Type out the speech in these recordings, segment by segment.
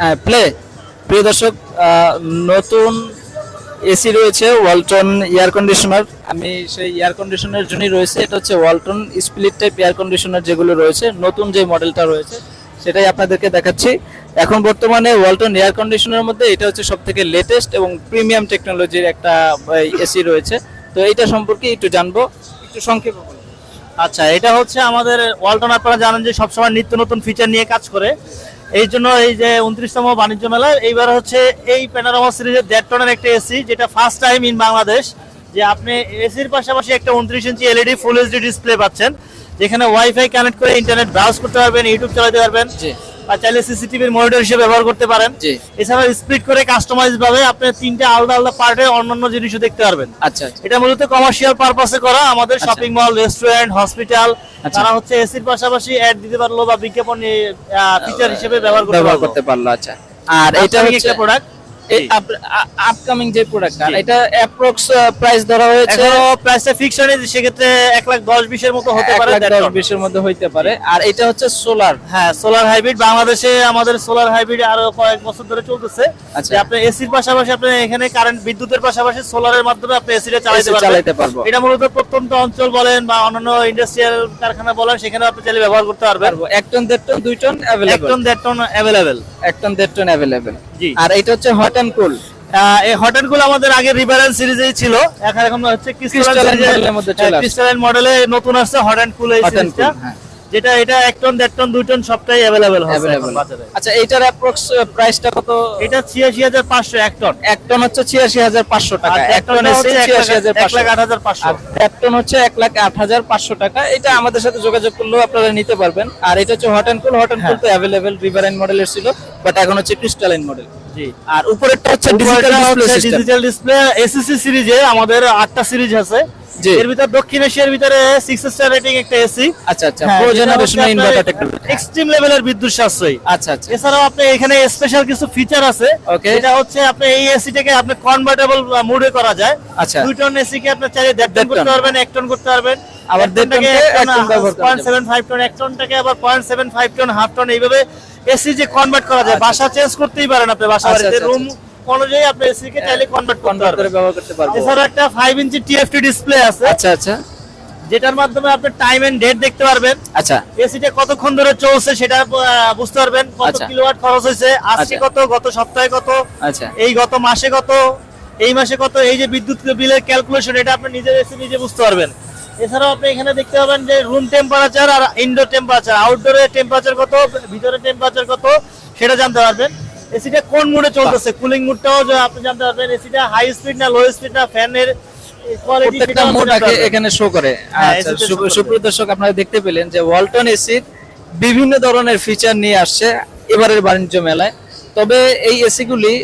হ্যাঁ প্লে প্রিয় দর্শক নতুন এসি রয়েছে ওয়ালটন এয়ার কন্ডিশনার আমি সেই এয়ার কন্ডিশনার জন্যই রয়েছে। এটা হচ্ছে Walton split type air conditioner যেগুলো রয়েছে। নতুন যে মডেলটা রয়েছে, সেটাই আপনাদেরকে দেখাচ্ছি। এখন বর্তমানে ওয়ালটন এয়ার কন্ডিশনার মধ্যে এটা হচ্ছে সব থেকে লেটেস্ট এবং প্রিমিয়াম টেকনোলজির একটা এসি রয়েছে। তো এইটা সম্পর্কে একটু জানব। একটু সংক্ষেপে। আচ্ছা এটা হচ্ছে আমাদের ওয়ালটন আপনারা জানেন যে সবসময় নিত্য নতুন ফিচার নিয়ে কাজ করে। এই জন্য এই যে উনত্রিশতম বাণিজ্য মেলা, এইবার হচ্ছে এই প্যানারামা সিরিজের দেড় টনের একটা এসি যেটা ফার্স্ট টাইম ইন বাংলাদেশ যে আপনি এসির পাশাপাশি একটা উনত্রিশ ইঞ্চি এলইডি ফুল এইচডি ডিসপ্লে পাচ্ছেন, যেখানে ওয়াইফাই কানেক্ট করে ইন্টারনেট ব্রাউজ করতে পারবেন ইউটিউব চালাতে পারবেন। আর চাইলে সিসিটিভির মনিটর হিসেবে ব্যবহার করতে পারেন। এছাড়া স্প্লিট করে কাস্টমাইজ ভাবে আপনি তিনটা আলাদা আলাদা পার্টে অন্যান্য জিনিসও দেখতে পারবেন। আচ্ছা আচ্ছা। এটা মূলত কমার্শিয়াল পারপাসে করা আমাদের। Shopping mall restaurant hospital. তারা হচ্ছে এসির পাশাপাশি অ্যাড দিতে পারল বা বিজ্ঞাপন ফিচার হিসেবে ব্যবহার করতে পারল। আচ্ছা। আর এটা এটা হচ্ছে একটা প্রোডাক্ট আপকামিং যে প্রোডাক্টটা জি। এটা অ্যাপ্রক্স প্রাইস ধরা হয়েছে প্রাইসটা ফিক্স হয়নি সেক্ষেত্রে এক লাখ দশ বিশের মতো হতে পারে দশ। বিশের মধ্যে হইতে পারে। আর এটা হচ্ছে সোলার হ্যাঁ সোলার হাইব্রিড বাংলাদেশে আমাদের সোলার হাইব্রিড আরও কয়েক বছর ধরে চলতেছে। আচ্ছা। আপনি এসির পাশাপাশি আপনি এখানে কারেন্ট বিদ্যুতের পাশাপাশি সোলারের মাধ্যমে আপনি এসিটা চালাতে পারবেন। চালাতে পারব। এটা মূলত প্রত্যন্ত অঞ্চল বলেন বা অন্যান্য ইন্ডাস্ট্রিয়াল কারখানা বলেন সেখানে আপনি চাইলে ব্যবহার করতে পারবেন। পারব। এক টন দেড় টন দুই টন এক টন দেড় টন অ্যাভেলেবেল এক টন দেড় টন অ্যাভেলেবল আর এটা হচ্ছে হট অ্যান্ড কুল এই হট অ্যান্ড কুল আমাদের আগে রিভারেল সিরিজেই ছিল। এখন এখন হচ্ছে Crystalline model-এর মধ্যে চলে ক্রিস্টালাইন মডেলে নতুন আসছে হট অ্যান্ড কুল এই সিরিজটা। হ্যাঁ। যেটা এটা এক টন দেড় টন দুই টন সবটাই অ্যাভেলেবেল হবে আচ্ছা এইটার অ্যাপ্রক্স প্রাইসটা কত? এটা ছিয়াশি হাজার পাঁচশো এক টন। এক টন হচ্ছে ছিয়াশি হাজার পাঁচশো টাকা। আর এক টন এসে ছিয়াশি হাজার আট হাজার পাঁচশো। আর এক টন হচ্ছে এক লাখ আট হাজার পাঁচশো টাকা। এটা আমাদের সাথে যোগাযোগ করলেও আপনারা নিতে পারবেন। আর এটা হচ্ছে hot and cool hot and cool তো অ্যাভেলেবেল রিভারাইন মডেলের ছিল বাট এখন হচ্ছে ক্রিস্টালাইন মডেল জি। আর উপরেরটা হচ্ছে ডিজিটাল ডিসপ্লে সিস্টেম ডিজিটাল এসিসি সিরিজে আমাদের আটটা সিরিজ আছে। এর ভিতর দক্ষিণ এশিয়ার ভিতরে সিক্স স্টার রেটিং একটা এসি আচ্ছা আচ্ছা। Pro generation inverter technology extreme লেভেলের বিদ্যুৎ সাশ্রয়ী। আচ্ছা আচ্ছা। এছাড়াও আপনি এখানে স্পেশাল কিছু ফিচার আছে। এটা হচ্ছে আপনি এই এসিটাকে আপনি কনভার্টেবল মুডে করা যায়। আচ্ছা। দুই টন এসি কে আপনি চাইলে দেড় টন করতে পারবেন এক টন করতে পারবেন। আবার দেড় ton point seven five ton এক টনটাকে আবার point seven five ton half ton এইভাবে এসি যে কনভার্ট করা যায়। আচ্ছা। বাসা চেঞ্জ করতেই পারেন আপনি বাসা আচ্ছা, বাড়িতে আচ্ছা, রুম অনুযায়ী আপনি এসি কে চাইলে কনভার্ট করতে পারবেন। ব্যবহার করতে পারব। এছাড়া একটা ফাইভ ইঞ্চি টিএফটি ডিসপ্লে আছে। আচ্ছা আচ্ছা। যেটার মাধ্যমে আপনি টাইম এন্ড ডেট দেখতে পারবেন। আচ্ছা। এসিটা কতক্ষণ ধরে চলছে সেটা বুঝতে পারবেন। কত আচ্ছা। কিলোওয়াট খরচ হয়েছে আজকে আচ্ছা। কত গত সপ্তাহে কত আচ্ছা। এই গত মাসে কত এই মাসে কত এই যে বিদ্যুৎ বিলের ক্যালকুলেশন এটা আপনি নিজে এসে নিজে বুঝতে পারবেন। এছাড়াও আপনি এখানে দেখতে পাবেন যে রুম টেম্পারেচার আর ইনডোর টেম্পারেচার আউটডোরে টেম্পারেচার কত ভিতরে টেম্পারেচার কত সেটা জানতে পারবেন। এসিটা কোন মুডে চলতেছে? কুলিং মুডটাও আপনি জানতে পারবেন এসিটা হাই স্পিড না লো স্পিড না ফ্যানের প্রত্যেকটা মোড এখানে শো করে। হ্যাঁ, আচ্ছা। সুপ্রিয় দর্শক আপনারা দেখতে পেলেন যে ওয়ালটন এসির বিভিন্ন ধরনের ফিচার নিয়ে আসছে এবারের বাণিজ্য মেলায়। তবে এই এসি গুলি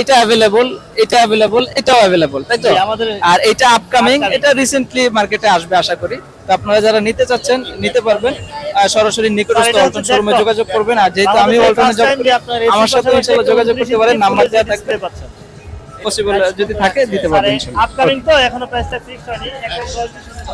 এটা অ্যাভেলেবল এটা অ্যাভেলেবল এটাও অ্যাভেলেবল তাই তো? আর এটা আপকামিং এটা রিসেন্টলি মার্কেটে আসবে আশা করি। তো আপনারা যারা নিতে চাচ্ছেন নিতে পারবেন। সরাসরি নিকটস্থ হচ্ছে শোরুমে যোগাযোগ করবেন আর যেহেতু আমি AC আমার সাথে ইনশাআল্লাহ যোগাযোগ করতে 29 পারেন নাম্বার দেওয়া থাকতে পাচ্ছেন। পসিবল যদি থাকে দিতে পারবেন আপকামিং তো এখনও প্রাইসটা ফিক্স হয়নি এখন